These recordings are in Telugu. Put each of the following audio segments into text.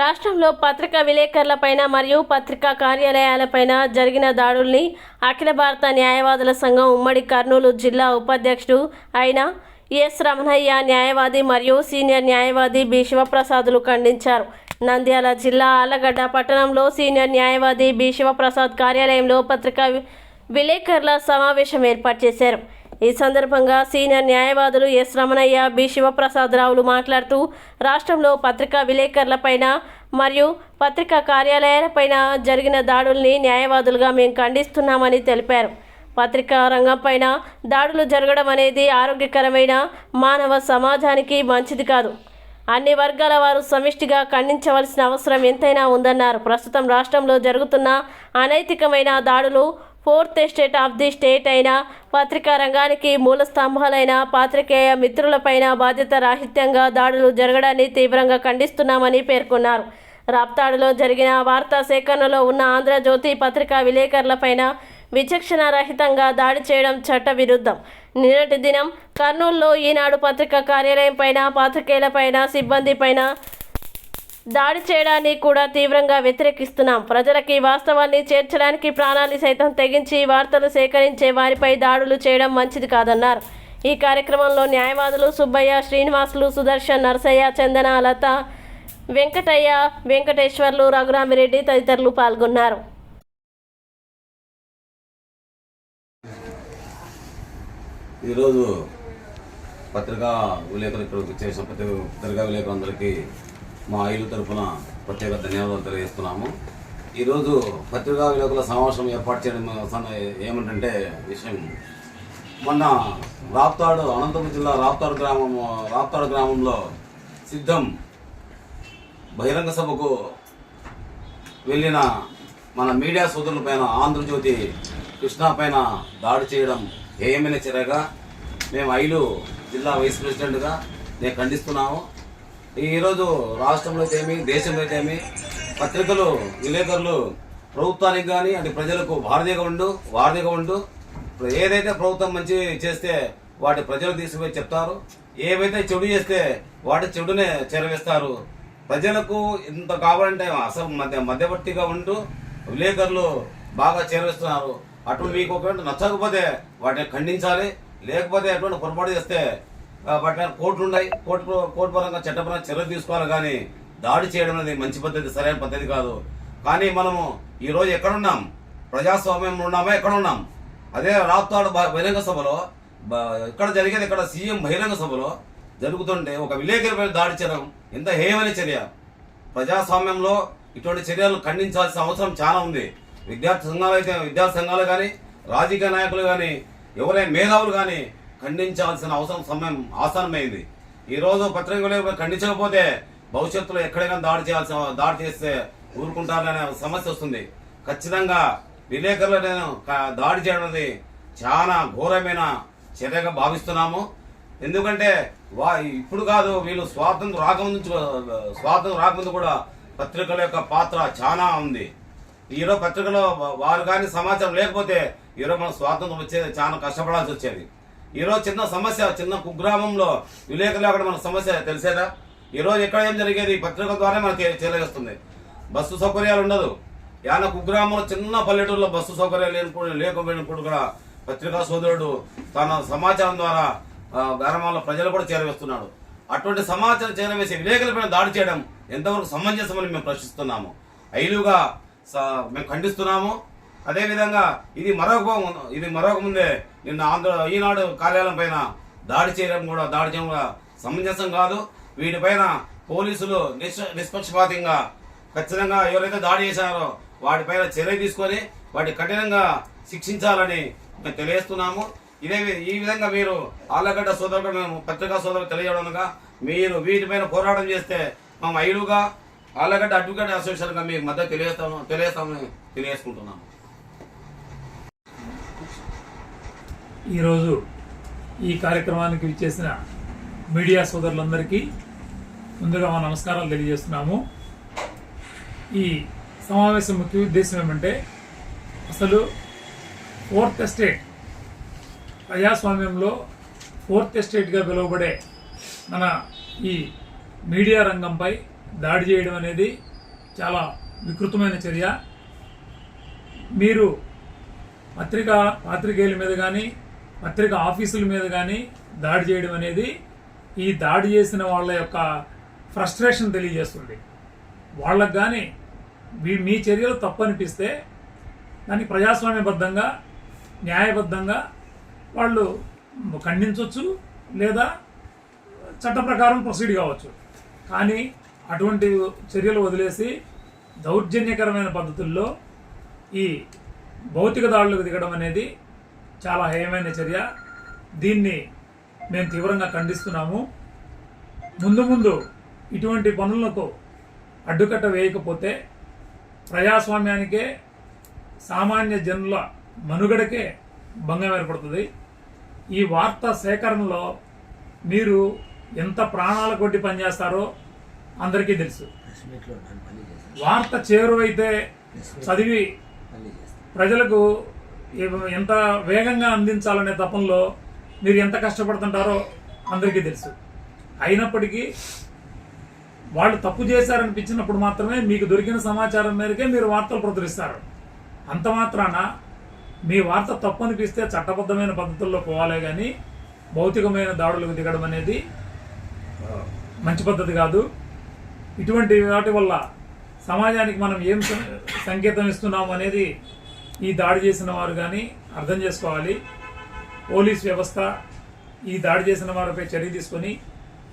రాష్ట్రంలో పత్రికా విలేకరులపైన మరియు పత్రికా కార్యాలయాలపైన జరిగిన దాడుల్ని అఖిల భారత న్యాయవాదుల సంఘం ఉమ్మడి కర్నూలు జిల్లా ఉపాధ్యక్షుడు అయిన ఎస్ రమణయ్య న్యాయవాది మరియు సీనియర్ న్యాయవాది బి శివప్రసాదులు ఖండించారు. నంద్యాల జిల్లా ఆలగడ్డ పట్టణంలో సీనియర్ న్యాయవాది బి శివప్రసాద్ కార్యాలయంలో పత్రికా విలేకరుల సమావేశం ఏర్పాటు చేశారు. ఈ సందర్భంగా సీనియర్ న్యాయవాదులు ఎస్ రమణయ్య బి శివప్రసాదరావులు మాట్లాడుతూ రాష్ట్రంలో పత్రికా విలేకరులపైన మరియు పత్రికా కార్యాలయాలపైన జరిగిన దాడుల్ని న్యాయవాదులుగా మేము ఖండిస్తున్నామని తెలిపారు. పత్రికా రంగంపైన దాడులు జరగడం అనేది ఆరోగ్యకరమైన మానవ సమాజానికి మంచిది కాదు. అన్ని వర్గాల వారు సమిష్టిగా ఖండించవలసిన అవసరం ఎంతైనా ఉందన్నారు. ప్రస్తుతం రాష్ట్రంలో జరుగుతున్న అనైతికమైన దాడులు fourth estate of the state అయిన పత్రికా రంగానికి మూల స్తంభాలైన పాత్రికేయ మిత్రులపైన బాధ్యత రాహిత్యంగా దాడులు జరగడాన్ని తీవ్రంగా ఖండిస్తున్నామని పేర్కొన్నారు. రాప్తాడులో జరిగిన వార్తా సేకరణలో ఉన్న ఆంధ్రజ్యోతి పత్రికా విలేకరులపైన విచక్షణ రహితంగా దాడి చేయడం చట్ట విరుద్ధం నిన్నటి దినం కర్నూలులో ఈనాడు పత్రికా కార్యాలయం పైన పాత్రికేయులపైన సిబ్బందిపైన దాడి చేయడాన్ని కూడా తీవ్రంగా వ్యతిరేకిస్తున్నాం. ప్రజలకి వాస్తవాన్ని చేర్చడానికి ప్రాణాన్ని సైతం తెగించి వార్తలు సేకరించే వారిపై దాడులు చేయడం మంచిది కాదన్నారు. ఈ కార్యక్రమంలో న్యాయవాదులు సుబ్బయ్య శ్రీనివాసులు సుదర్శన్ నరసయ్య చందన లత వెంకటయ్య వెంకటేశ్వర్లు రఘురామిరెడ్డి తదితరులు పాల్గొన్నారు. ఈరోజు పత్రికా విలేకరులు ఇక్కడికి చేసిన పత్రికా విలేకరులందరికీ మా ఐలు తరఫున ప్రత్యేక ధన్యవాదాలు తెలియజేస్తున్నాము. ఈరోజు పత్రికా విలేకరుల సమావేశం ఏర్పాటు చేయడం ఏమిటంటే విషయం మొన్న రాప్తాడు అనంతపురం జిల్లా రాప్తాడు గ్రామం రాప్తాడు గ్రామంలో సిద్ధం బహిరంగ సభకు వెళ్ళిన మన మీడియా సోదరుల పైన ఆంధ్రజ్యోతి కృష్ణ పైన దాడి చేయడం ఏయమైన చర్యగా మేము ఐలు జిల్లా వైస్ ప్రెసిడెంట్గా నేను ఖండిస్తున్నాము. ఈరోజు రాష్ట్రంలో ఏమి దేశంలో అయితేమి పత్రికలు విలేకరులు ప్రభుత్వానికి కానీ అంటే ప్రజలకు వారధిగా ఉండు వారధిగా ఉండు. ఏదైతే ప్రభుత్వం మంచి చేస్తే వాటి ప్రజలు తీసుకుపోయి చెప్తారు. ఏవైతే చెడు చేస్తే వాటి చెడునే చెరవేస్తారు. ప్రజలకు ఇంత కావాలంటే అసలు మధ్య మధ్యవర్తిగా ఉంటూ విలేకరులు బాగా చేరవేస్తున్నారు. అటు మీకు ఒకవేళ నచ్చకపోతే వాటిని ఖండించాలి. లేకపోతే అటువంటి పొరపాటు చేస్తే ఆ, కోర్టు ఉన్నాయి కోర్టు కోర్టు పరంగా చట్టపరంగా చర్యలు తీసుకోవాలి కానీ దాడి చేయడం అనేది మంచి పద్ధతి సరైన పద్ధతి కాదు. కానీ మనము ఈరోజు ఎక్కడున్నాం? ప్రజాస్వామ్యంలో ఉన్నామా? ఎక్కడున్నాం? అదే రాప్తాడు బ- బహిరంగ సభలో ఇక్కడ జరిగేది ఇక్కడ సీఎం బహిరంగ సభలో జరుగుతుంటే ఒక విలేకరిపై దాడి చేయడం ఎంత హేయమైన చర్య? ప్రజాస్వామ్యంలో ఇటువంటి చర్యలను ఖండించాల్సిన అవసరం చాలా ఉంది. విద్యార్థి సంఘాలు అయితే విద్యార్థి సంఘాలు కానీ రాజకీయ నాయకులు కానీ ఎవరైనా మేధావులు కానీ ఖండించాల్సిన అవసరం సమయం ఆసనమైంది ఈ రోజు ఖండించకపోతే భవిష్యత్తులో ఎక్కడైనా దాడి చేయాల్సిన దాడి చేస్తే ఊరుకుంటారనే సమస్య వస్తుంది. ఖచ్చితంగా విలేకరులు నేను దాడి చేయడం చాలా ఘోరమైన చర్యగా భావిస్తున్నాము. ఎందుకంటే వా ఇప్పుడు కాదు వీళ్ళు స్వాతంత్రం రాకముందు స్వాతంత్రం రాకముందు కూడా పత్రికల యొక్క పాత్ర చాలా ఉంది. ఈరోజు పత్రికలో వారు కానీ సమాచారం లేకపోతే ఈరోజు మనం స్వాతంత్రం వచ్చేది చాలా కష్టపడాల్సి వచ్చేది. ఈరోజు చిన్న సమస్య చిన్న కుగ్రామంలో విలేకరులు అక్కడ మన సమస్య తెలిసేదా? ఈరోజు ఎక్కడ ఏం జరిగేది? పత్రిక ద్వారా మనకి తెలియజేస్తుంది బస్సు సౌకర్యాలు ఉండదు. యాన కుగ్రామంలో చిన్న పల్లెటూరులో బస్సు సౌకర్యాలు లేనిప్పుడు లేకపోయినప్పుడు కూడా పత్రికా సోదరుడు తన సమాచారం ద్వారా గ్రామాల్లో గ్రామంలో ప్రజలు కూడా చేరవేస్తున్నాడు. అటువంటి సమాచారం చేరవేసి విలేకరులపైన దాడి చేయడం ఎంతవరకు సమంజసమని మేము ప్రశ్నిస్తున్నాము. ఐలుగా స- మేము ఖండిస్తున్నాము. అదేవిధంగా ఇది మరొక ఇది మరొక ముందే నిన్న ఆంధ్ర ఈనాడు కార్యాలయం పైన దాడి చేయడం కూడా దాడి చేయడం కూడా సమంజసం కాదు. వీటిపైన పోలీసులు నిష్ప నిష్పక్షపాతంగా ఖచ్చితంగా ఎవరైతే దాడి చేశారో వాటిపైన చర్య తీసుకొని వాటి కఠినంగా శిక్షించాలని మేము తెలియజేస్తున్నాము. ఇదే ఈ విధంగా మీరు ఆళ్ళగడ్డ సోదరుడు మేము పత్రికా సోదరులు తెలియజేయడంగా మీరు వీటిపైన పోరాటం చేస్తే మేము ఐడుగా ఆళ్ళగడ్డ అడ్వకేట్ అసోసియేషన్గా మీకు మద్దతు తెలియజేస్తాము తెలియజేస్తామని తెలియజేసుకుంటున్నాము. ఈరోజు ఈ కార్యక్రమానికి విచ్చేసిన మీడియా సోదరులందరికీ ముందుగా మా నమస్కారాలు తెలియజేస్తున్నాము. ఈ సమావేశం ముఖ్య ఉద్దేశం ఏమంటే అసలు ఫోర్త్ ఎస్టేట్ ప్రజాస్వామ్యంలో ఫోర్త్ ఎస్టేట్గా పిలువబడే మన ఈ మీడియా రంగంపై దాడి చేయడం అనేది చాలా వికృతమైన చర్య. మీరు పత్రికా పాత్రికేయుల మీద కానీ పత్రిక ఆఫీసుల మీద కానీ దాడి చేయడం అనేది ఈ దాడి చేసిన వాళ్ళ యొక్క ఫ్రస్ట్రేషన్ తెలియజేస్తుంది. వాళ్ళకు కానీ మీ- మీ చర్యలు తప్పు అనిపిస్తే దాన్ని ప్రజాస్వామ్యబద్ధంగా న్యాయబద్ధంగా వాళ్ళు ఖండించవచ్చు లేదా చట్ట ప్రకారం ప్రొసీడ్ కావచ్చు. కానీ అటువంటి చర్యలు వదిలేసి దౌర్జన్యకరమైన పద్ధతుల్లో ఈ భౌతిక దాడులకు దిగడం అనేది చాలా హేయమైన చర్య. దీన్ని మేము తీవ్రంగా ఖండిస్తున్నాము. ముందు ముందు ఇటువంటి పనులకు అడ్డుకట్ట వేయకపోతే ప్రజాస్వామ్యానికే సామాన్య జనుల మనుగడకే భంగం ఏర్పడుతుంది. ఈ వార్తా సేకరణలో మీరు ఎంత ప్రాణాల కొట్టి పనిచేస్తారో అందరికీ తెలుసు. వార్త చేరువైతే చదివి ప్రజలకు ఎంత వేగంగా అందించాలనే తపంలో మీరు ఎంత కష్టపడుతుంటారో అందరికీ తెలుసు. అయినప్పటికీ వాళ్ళు తప్పు చేశారనిపించినప్పుడు మాత్రమే మీకు దొరికిన సమాచారం మేరకే మీరు వార్తలు ప్రచురిస్తారు. అంత మాత్రాన మీ వార్త తప్పు అనిపిస్తే చట్టబద్ధమైన పద్ధతుల్లో పోవాలే కానీ భౌతికమైన దాడులకు దిగడం అనేది మంచి పద్ధతి కాదు. ఇటువంటి వాటి వల్ల సమాజానికి మనం ఏం సం- సంకేతం ఇస్తున్నాము అనేది ఈ దాడి చేసిన వారు కానీ అర్థం చేసుకోవాలి. పోలీస్ వ్యవస్థ ఈ దాడి చేసిన వారిపై చర్య తీసుకొని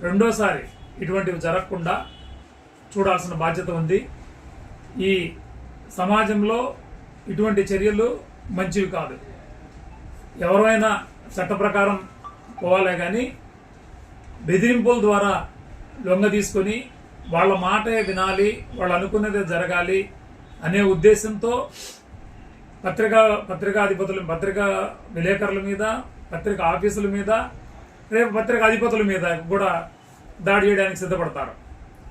రెండోసారి ఇటువంటివి జరగకుండా చూడాల్సిన బాధ్యత ఉంది. ఈ సమాజంలో ఇటువంటి చర్యలు మంచివి కాదు. ఎవరైనా చట్ట ప్రకారం పోవాలే కానీ బెదిరింపుల ద్వారా లొంగ తీసుకొని వాళ్ళ మాటే వినాలి వాళ్ళు అనుకున్నదే జరగాలి అనే ఉద్దేశంతో పత్రికా పత్రికాధిపతులు పత్రికా విలేకరుల మీద పత్రిక ఆఫీసుల మీద రేపు పత్రిక అధిపతుల మీద కూడా దాడి చేయడానికి సిద్ధపడతారు.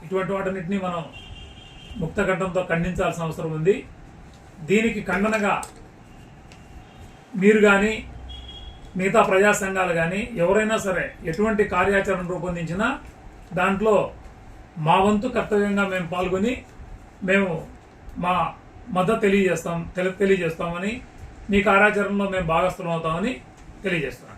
ఇటువంటి వాటన్నిటిని మనం ముక్తకంఠంతో ఖండించాల్సిన అవసరం ఉంది. దీనికి ఖండనగా మీరు కానీ మిగతా ప్రజా సంఘాలు కానీ ఎవరైనా సరే ఎటువంటి కార్యాచరణ రూపొందించినా దాంట్లో మా వంతు కర్తవ్యంగా మేము పాల్గొని మేము మా మద్దతు తెలియజేస్తాం తెలి తెలియజేస్తామని మీ కార్యాచరణలో మేము భాగస్థలం అవుతామని తెలియజేస్తున్నాం.